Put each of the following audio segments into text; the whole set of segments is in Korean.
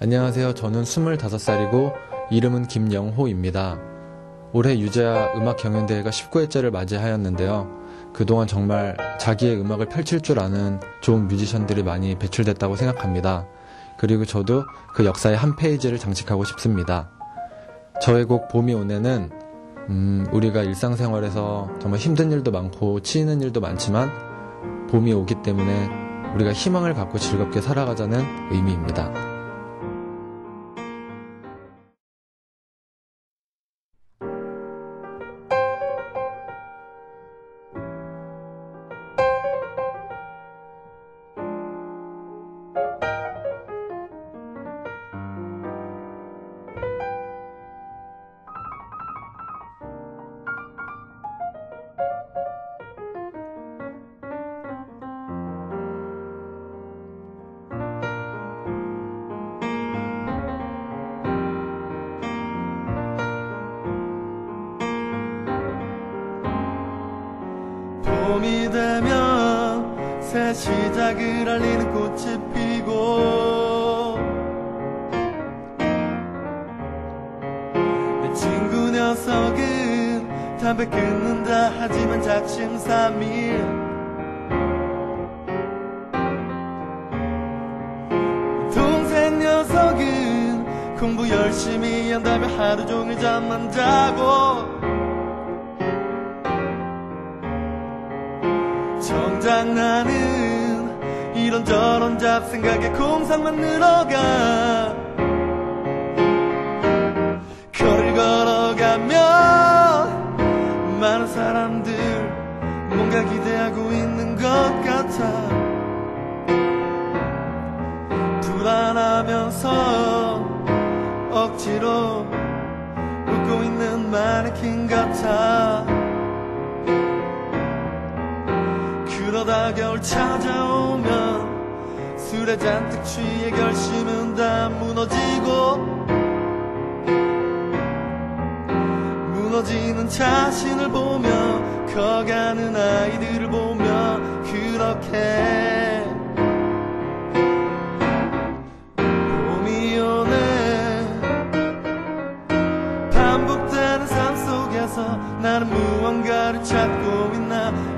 안녕하세요. 저는 25살이고 이름은 김영호입니다. 올해 유재하 음악 경연대회가 19회째를 맞이하였는데요. 그동안 정말 자기의 음악을 펼칠 줄 아는 좋은 뮤지션들이 많이 배출됐다고 생각합니다. 그리고 저도 그 역사의 한 페이지를 장식하고 싶습니다. 저의 곡 봄이 오네는 음, 우리가 일상생활에서 정말 힘든 일도 많고 치이는 일도 많지만 봄이 오기 때문에 우리가 희망을 갖고 즐겁게 살아가자는 의미입니다. 봄이 되면 새 시작을 알리는 꽃이 피고 내 친구 녀석은 담배 끊는다 하지만 작심 삼일 동생 녀석은 공부 열심히 한다며 하루 종일 잠만 자고 정작 나는 이런저런 잡생각에 공상만 늘어가. 거리를 걸어가면 많은 사람들 뭔가 기대하고 있는 것 같아. 불안하면서 억지로 웃고 있는 마네킹 같아 그러다 겨울 찾아오면 술에 잔뜩 취해 결심은 다 무너지고 무너지는 자신을 보며 커가는 아이들을 보며 그렇게 봄이 오네. 반복되는 삶 속에서 나는 무언가를 찾고 있나 1년이면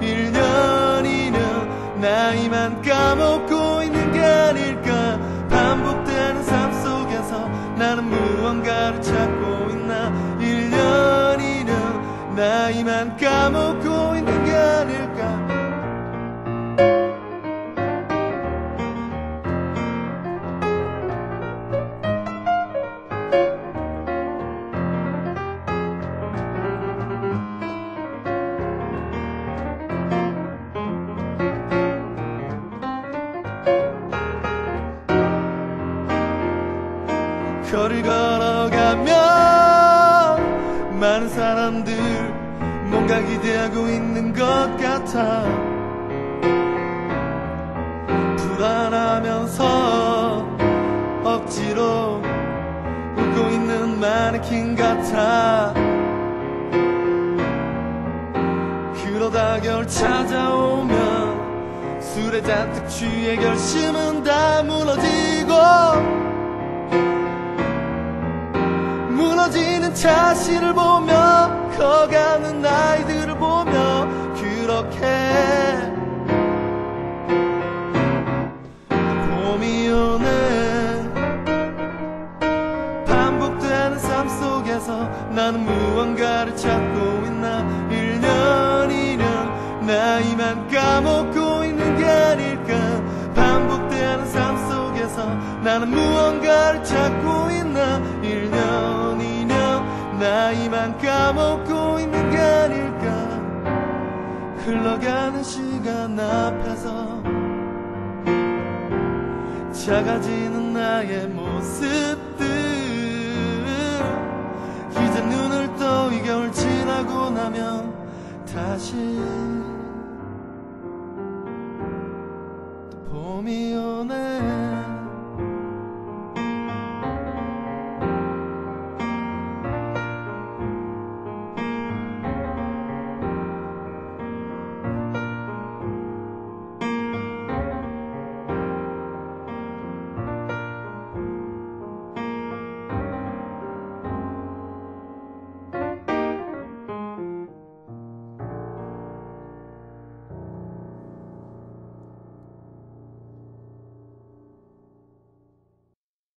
나이만 까먹고 있는 게 아닐까. 반복되는 삶 속에서 나는 무언가를 찾고 있나. 1년이면 나이만 까먹고 있는 게 아닐까 걸어가면 많은 사람들 뭔가 기대하고 있는 것 같아. 불안하면서 억지로 웃고 있는 마네킹 같아. 그러다 겨울 찾아오면 술에 잔뜩 취해 결심은 다 무너지고 무너지는 자신을 보며 커가는 아이들을 보며 그렇게 봄이 오네 반복되는 삶 속에서 나는 무언가를 찾고 있나? 1년 2년 나이만 까먹고 있는 게 아닐까? 반복되는 삶 속에서 나는 무언가를 찾고 있나 1년 2년 나이만 까먹고 있는 게 아닐까. 흘러가는 시간 앞에서 작아지는 나의 모습들. 이제 눈을 떠 이 겨울 지나고 나면 다시